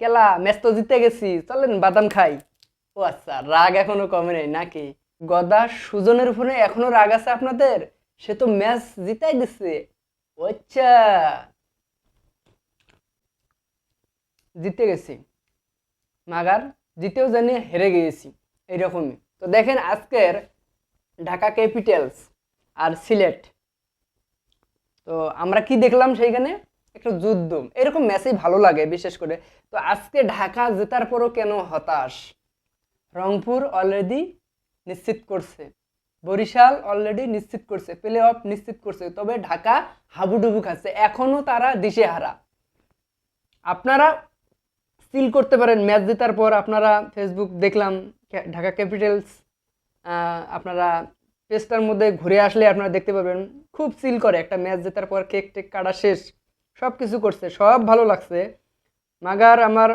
কেলা ম্যাচ তো জিতে গেছি। চলেন বাদাম খাই। ও আচ্ছা রাগ এখনও কমে নেই নাকি? গদা সুজনের উপরে এখনও রাগ আছে আপনাদের? সে তো ম্যাচ জিতাই দিচ্ছে আচ্ছা। জিতে গেছি। মাগার, জিতেও জানি হেরে গিয়েছি। এইরকমই। তো দেখেন আজকের ঢাকা ক্যাপিটালস আর সিলেট। তো আমরা কি দেখলাম সেইখানে? একটা যুদ্ধ। এরকম ম্যাচই ভালো লাগে বিশেষ করে। তো আজকে ঢাকা জেতার পরও কেন হতাশ? রংপুর অলরেডি নিশ্চিত করছে। বরিশাল অলরেডি নিশ্চিত করছে। প্লে অফ নিশ্চিত করছে। তবে ঢাকা হাবুডুবু খাচ্ছে। এখনও তারা দিশেহারা। আপনারা স্টিল করতে পারেন ম্যাচ জেতার পর। আপনারা ফেসবুক দেখলাম, ঢাকা ক্যাপিটালস আপনারা পেজটার মধ্যে ঘুরে আসলে আপনারা দেখতে পাবেন খুব সিল করে একটা ম্যাচ জেতার পর কেক টেক কাটা শেষ। সব কিছু করছে, সব ভালো লাগছে। মাগার আমার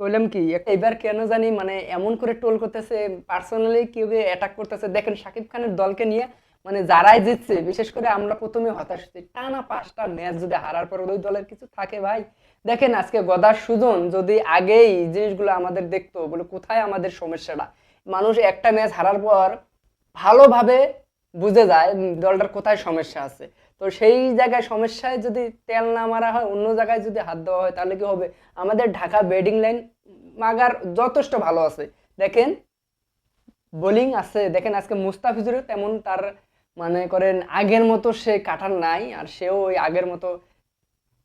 কইলাম কি এবার কেন জানি মানে এমন করে টোল করতেছে পার্সোনালি কেউ অ্যাটাক করতেছে। দেখেন শাকিব খানের দলকে নিয়ে মানে যারাই জিতছে, বিশেষ করে আমরা প্রথমে হতাশ হচ্ছি টানা পাঁচটা ম্যাচ যদি হারার পর ওই দলের কিছু থাকে ভাই। দেখেন আজকে গদার সুজন যদি আগেই জিনিসগুলো আমাদের দেখতো, বলে কোথায় আমাদের সমস্যাটা? মানুষ একটা ম্যাচ হারার পর ভালোভাবে বুঝে যায় দলটার কোথায় সমস্যা আছে। তো সেই জায়গায় সমস্যায় যদি তেল না মারা হয়, অন্য জায়গায় যদি হাত দেওয়া হয়, তাহলে কি হবে? আমাদের ঢাকা বেডিং লাইন মাগার যথেষ্ট ভালো আছে। দেখেন, বোলিং আছে, দেখেন আজকে মুস্তাফিজুরও তেমন তার মানে করেন, আগের মতো সে কাটার নাই, আর সেও ওই আগের মতো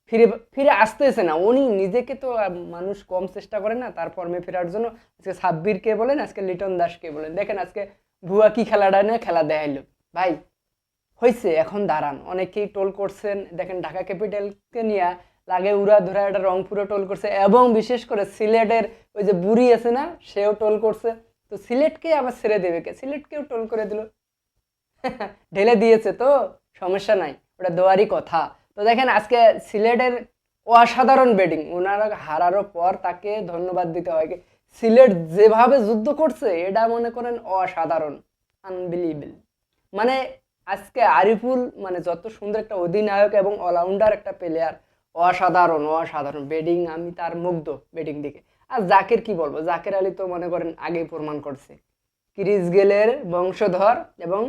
ফিরে ফিরে আসতেছে না। উনি নিজেকে তো মানুষ কম চেষ্টা করে না, তার ফর্মে ফেরার জন্য। আজকে সাব্বিরকে বলেন, আজকে লিটন দাসকে বলেন। দেখেন আজকে ভুয়া কি খেলাটা নিয়ে খেলা দেখাইলো। ভাই হয়েছে এখন দাঁড়ান। অনেকেই টোল করছেন, দেখেন ঢাকা ক্যাপিটালকে নিয়ে লাগে উড়া ধরা একটা রংপুরে টোল করছে, এবং বিশেষ করে সিলেটের ওই যে বুড়ি আছে না, সেও টোল করছে। তো সিলেটকে আবার ছেড়ে দেবে কে? সিলেটকেও টোল করে দিল। ঢেলে দিয়েছে তো, সমস্যা নাই, ওটা দেওয়ারই কথা। তো দেখেন, আজকে সিলেটের অসাধারণ ব্যাটিং ওনারা হারারও পর তাকে ধন্যবাদ দিতে হয় সিলেট যেভাবে যুদ্ধ করছে, এটা মনে করেন অসাধারণ আনবিলিবেল মানে আজকে আরিফুল মানে যত সুন্দর একটা অধিনায়ক এবং অলরাউন্ডার একটা প্লেয়ার অসাধারণ অসাধারণ। ব্যাটিং আমি তার মুগ্ধ ব্যাটিং দিকে আর জাকের কি বলব? জাকের আলী তো মনে করেন আগেই প্রমাণ করছে। ক্রিস গেলের বংশধর এবং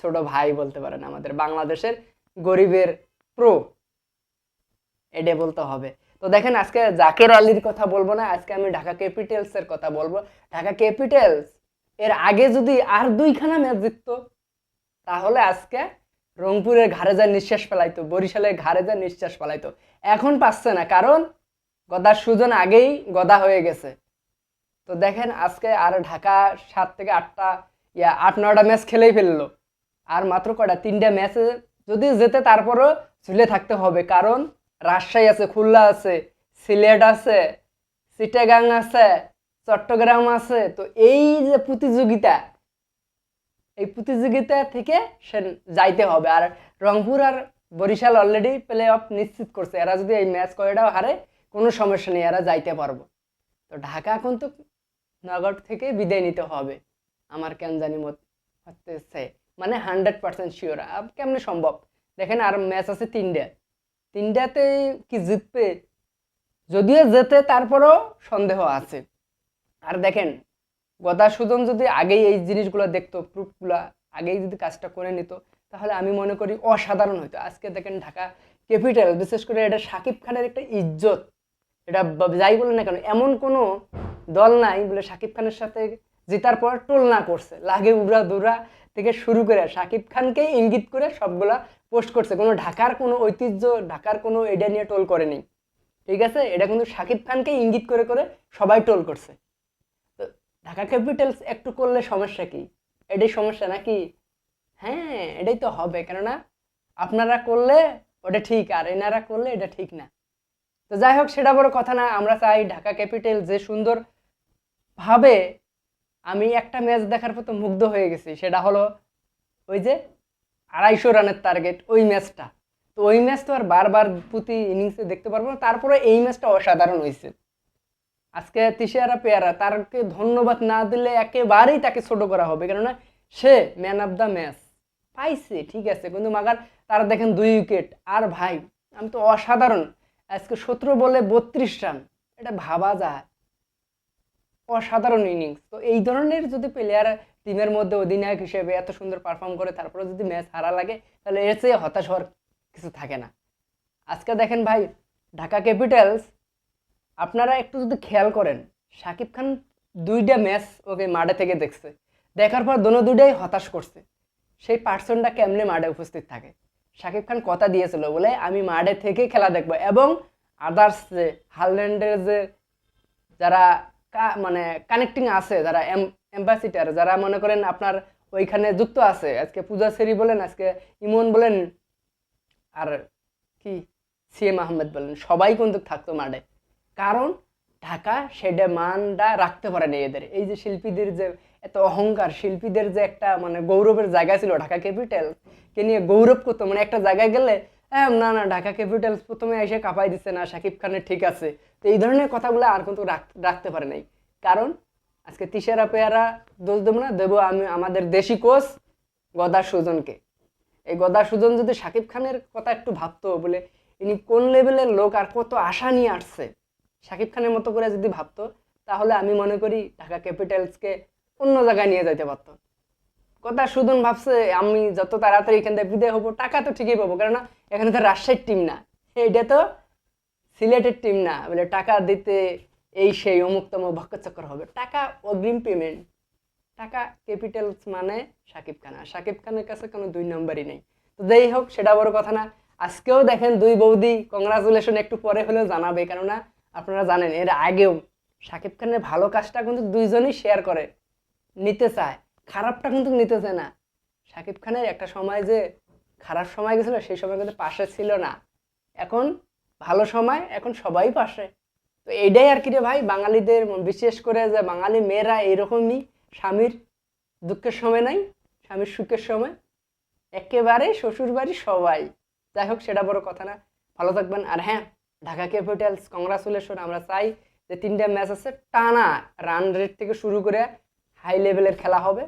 ছোট ভাই বলতে পারেন আমাদের বাংলাদেশের গরিবের প্রো। এডে বলতে হবে। তো দেখেন আজকে জাকের আলীর কথা বলব না, আজকে আমি ঢাকা ক্যাপিটালস এর কথা বলব। ঢাকা ক্যাপিটালস এর আগে যদি আর দুইখানা ম্যাচ জিততো তাহলে আজকে রংপুরের ঘাড়ে যা নিঃশ্বাস ফেলাইতো, বরিশালের ঘাড়ে যা নিঃশ্বাস ফেলাইতো। এখন পাচ্ছে না, কারণ গদার সুজন আগেই গদা হয়ে গেছে। তো দেখেন আজকে আর ঢাকা সাত থেকে আটটা, ইয়া আট নটা ম্যাচ খেলেই ফেলল। আর মাত্র কটা তিনটা ম্যাচে যদি যেতে তারপরও ঝুলে থাকতে হবে, কারণ রাজশাহী আছে, খুলনা আছে, সিলেট আছে, চিটাগাং আছে, চট্টগ্রাম আছে। তো এই যে প্রতিযোগিতা এই প্রতিযোগিতা থেকে সে যাইতে হবে। আর রংপুর আর বরিশাল অলরেডি প্লে অফ নিশ্চিত করছে। এরা যদি এই ম্যাচ কয়টাও হারে, কোনো সমস্যা নেই, এরা যাইতে পারব। তো ঢাকা এখন তো নগর থেকে বিদায় নিতে হবে। আমার কেন জানি মত হতেছে মানে হান্ড্রেড পার্সেন্ট শিওর আর কেমনে সম্ভব? দেখেন আর ম্যাচ আছে তিনটে। তিনটাতে কি জিতবে? যদিও যেতে তারপরও সন্দেহ আছে। আর দেখেন গদা সুজন যদি আগেই এই জিনিসগুলো দেখতো, প্রুফগুলো আগেই যদি কাজটা করে নিত, তাহলে আমি মনে করি অসাধারণ হতো আজকে দেখেন ঢাকা ক্যাপিটাল, বিশেষ করে এটা সাকিব খানের একটা ইজ্জত। এটা যাই বলে না কেন, এমন কোনো দল নাই বলে সাকিব খানের সাথে জেতার পর টোল না করছে। লাগে উড়া দুরা থেকে শুরু করে সাকিব খানকে ইঙ্গিত করে সবগুলা পোস্ট করছে। কোনো ঢাকার কোনো ঐতিহ্য, ঢাকার কোনো এটা নিয়ে টোল করেনি। ঠিক আছে? এটা কিন্তু সাকিব খানকে ইঙ্গিত করে করে সবাই টোল করছে। ঢাকা ক্যাপিটালস একটু করলে সমস্যা কি? এটাই সমস্যা নাকি? হ্যাঁ এটাই তো হবে। কেননা আপনারা করলে ওটা ঠিক, আর এনারা করলে এটা ঠিক না। তো যাই হোক, সেটা বড় কথা না। আমরা চাই ঢাকা ক্যাপিটাল যে সুন্দর ভাবে আমি একটা ম্যাচ দেখার পর তো মুগ্ধ হয়ে গেছি। সেটা হলো ওই যে আড়াইশো রানের টার্গেট ওই ম্যাচটা তো ওই ম্যাচ তো আর বারবার প্রতি ইনিংসে দেখতে পারব না। তারপরে এই ম্যাচটা অসাধারণ হয়েছে। আজকে তিশারা পেয়ারা, তারকে ধন্যবাদ না দিলে একেবারেই তাকে ছোট করা হবে। কেননা সে ম্যান অফ দ্য ম্যাচ পাইছে, ঠিক আছে, কিন্তু মাগার তারা দেখেন দুই উইকেট আর ভাই, আমি তো অসাধারণ। আজকে সতেরো বলে বত্রিশ রান, এটা ভাবা যায়। অসাধারণ ইনিংস তো এই ধরনের যদি প্লেয়ার টিমের মধ্যে অধিনায়ক হিসেবে এত সুন্দর পারফর্ম করে তারপরে যদি ম্যাচ হারা লাগে, তাহলে এর চেয়ে হতাশ হওয়ার কিছু থাকে না। আজকে দেখেন ভাই, ঢাকা ক্যাপিটালস আপনারা একটু যদি খেয়াল করেন শাকিব খান দুইটা ম্যাচ ওকে মাঠে থেকে দেখছে। দেখার পর দোনো দুইটাই হতাশ করছে। সেই পার্সনটা কেমনে মাঠে উপস্থিত থাকে? শাকিব খান কথা দিয়েছিল বলে, আমি মাঠে থেকে খেলা দেখব। এবং আদার্স যে হালল্যান্ডের যে, যারা মানে কানেক্টিং আছে, যারা অ্যাম্বাসিডার যারা মনে করেন আপনার ওইখানে যুক্ত আছে, আজকে পূজা সেরি বলেন, আজকে ইমন বলেন, আর কি সিএম আহমেদ বলেন, সবাই কিন্তু থাকতো মাঠে। কারণ ঢাকা সেটা মানটা রাখতে পারেনি এদের। এই যে শিল্পীদের যে এত অহংকার, শিল্পীদের যে একটা মানে গৌরবের জায়গা ছিল ঢাকা ক্যাপিটাল কে নিয়ে গৌরব করতো মানে একটা জায়গায় গেলে হ্যাঁ না না, ঢাকা ক্যাপিটালস প্রথমে এসে কাঁপাই দিচ্ছে না, শাকিব খানের ঠিক আছে। তো এই ধরনের কথাগুলো আর কিন্তু রাখ- রাখতে পারে নাই। কারণ আজকে তিসারা পেয়ারা দোষ দেবো না, দেবো আমি আমাদের দেশি কোচ গদার সুজনকে। এই গদার সুজন যদি শাকিব খানের কথা একটু ভাবতো বলে, ইনি কোন লেভেলের লোক আর কত আশা নিয়ে আসছে? শাকিব খানের মতো করে যদি ভাবতো, তাহলে আমি মনে করি ঢাকা ক্যাপিটালসকে অন্য জায়গায় নিয়ে যাইতে পারতো। কথা সুদন ভাবছে, আমি যত তাড়াতাড়ি এখান থেকে বিদায় হব, টাকা তো ঠিকই পাবো, কেননা এখানে তো রাজশাহীর টিম না। এইটা তো সিলেটের টিম না, বলে টাকা দিতে এই সেই অমুক তমুক হবে। টাকা অগ্রিম পেমেন্ট টাকা ক্যাপিটালস মানে শাকিব খান, আর শাকিব খানের কাছে কোনো দুই নম্বরই নেই। তো যাই হোক, সেটা বড় কথা না। আজকেও দেখেন দুই বৌদি কংগ্রাচুলেশন একটু পরে হলেও জানাবে, কেননা আপনারা জানেন, এর আগেও শাকিব খানের ভালো কাজটা কিন্তু দুইজনই শেয়ার করে, নিতে চায়। খারাপটা কিন্তু নিতে চায় না। শাকিব খানের একটা সময় যে খারাপ সময় গেছিল, সেই সময় কিন্তু পাশে ছিল না। এখন ভালো সময়, এখন সবাই পাশে। তো এইটাই আর কি রে ভাই, বাঙালিদের বিশেষ করে যে বাঙালি মেয়েরা এইরকমই, স্বামীর দুঃখের সময় নাই, স্বামীর সুখের সময়। একেবারে শ্বশুর বাড়ি সবাই। যাই হোক, সেটা বড় কথা না। ভালো থাকবেন, আর হ্যাঁ ঢাকা ক্যাপিটালস কংগ্রাচুলেশন, আমরা চাই যে তিনটা ম্যাচ আছে টানা রান রেট থেকে শুরু করে হাই লেভেলের খেলা হবে,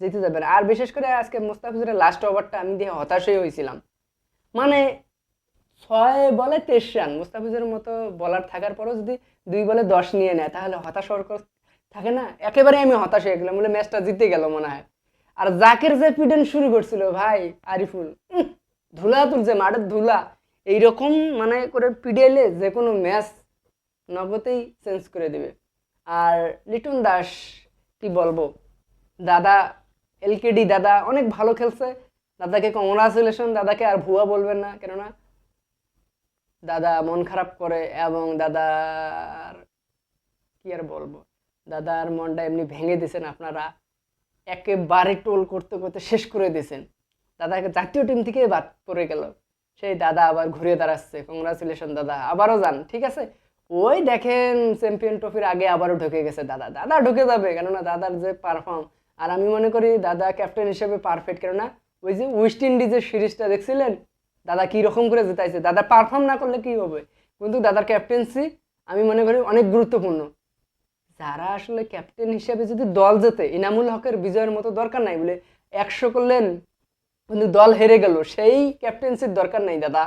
জিতে যাবেন। আর বিশেষ করে আজকে মুস্তাফিজের লাস্ট ওভারটা আমি দিয়ে হতাশই হয়েছিলাম। মানে ছয় বলে তেইশ রান মুস্তাফিজের মতো বলার থাকার পরও যদি দুই বলে দশ নিয়ে নেয়, তাহলে হতাশ হওয়ার থাকে না। একেবারে আমি হতাশ হয়ে গেলাম, বলে ম্যাচটা জিতে গেল মনে হয়। আর জাকের যে পিডেন শুরু করছিল, ভাই আরিফুল ধুলা তুলছে মাঠের ধুলা এইরকম মানে করে পিডেলে যে কোনো ম্যাচ নগদেই চেঞ্জ করে দিবে। আর লিটন দাস, কি বলব? দাদা, এলকেডি দাদা অনেক ভালো খেলছে। দাদাকে কংগ্রাচুলেশন দাদাকে আর ভুয়া বলবেন না, কেননা দাদা মন খারাপ করে এবং দাদার কি আর বলব? দাদার মনটা এমনি ভেঙে দিয়েছেন আপনারা। একেবারে টোল করতে করতে শেষ করে দিয়েছেন। দাদাকে জাতীয় টিম থেকে বাদ পড়ে গেল। সেই দাদা আবার ঘুরে দাঁড়াচ্ছে কংগ্রাচুলেশন দাদা, আবারও যান, ঠিক আছে? ওই দেখেন চ্যাম্পিয়ন ট্রফির আগে আবারও ঢুকে গেছে দাদা। দাদা ঢুকে যাবে, কেননা দাদার যে পারফর্ম আর আমি মনে করি দাদা ক্যাপ্টেন হিসেবে পারফেক্ট কেননা ওই যে ওয়েস্ট ইন্ডিজের সিরিজটা দেখছিলেন? দাদা কি রকম করে জেতাইছে? দাদা পারফর্ম না করলে কি হবে? কিন্তু দাদার ক্যাপ্টেন্সি আমি মনে করি অনেক গুরুত্বপূর্ণ। যারা আসলে ক্যাপ্টেন হিসেবে যদি দল জেতে ইনামুল হকের বিজয়ের মতো দরকার নাই বলে একশো করলেন কিন্তু দল হেরে গেল। সেই ক্যাপ্টেন্সির দরকার নাই, দাদা।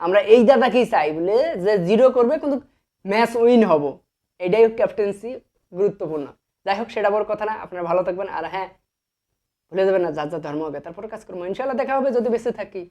আমরা এই দাদাকেই চাই বলে যে জিরো করবে, কিন্তু ম্যাচ উইন হব। এটাই হোক ক্যাপ্টেন্সি গুরুত্বপূর্ণ। যাই হোক, সেটা বড় কথা না। আপনারা ভালো থাকবেন। আর হ্যাঁ ভুলে যাবেন না, যার যা ধর্ম হবে, তারপরে কাজ করব। ইনশাল্লাহ দেখা হবে, যদি বেঁচে থাকি।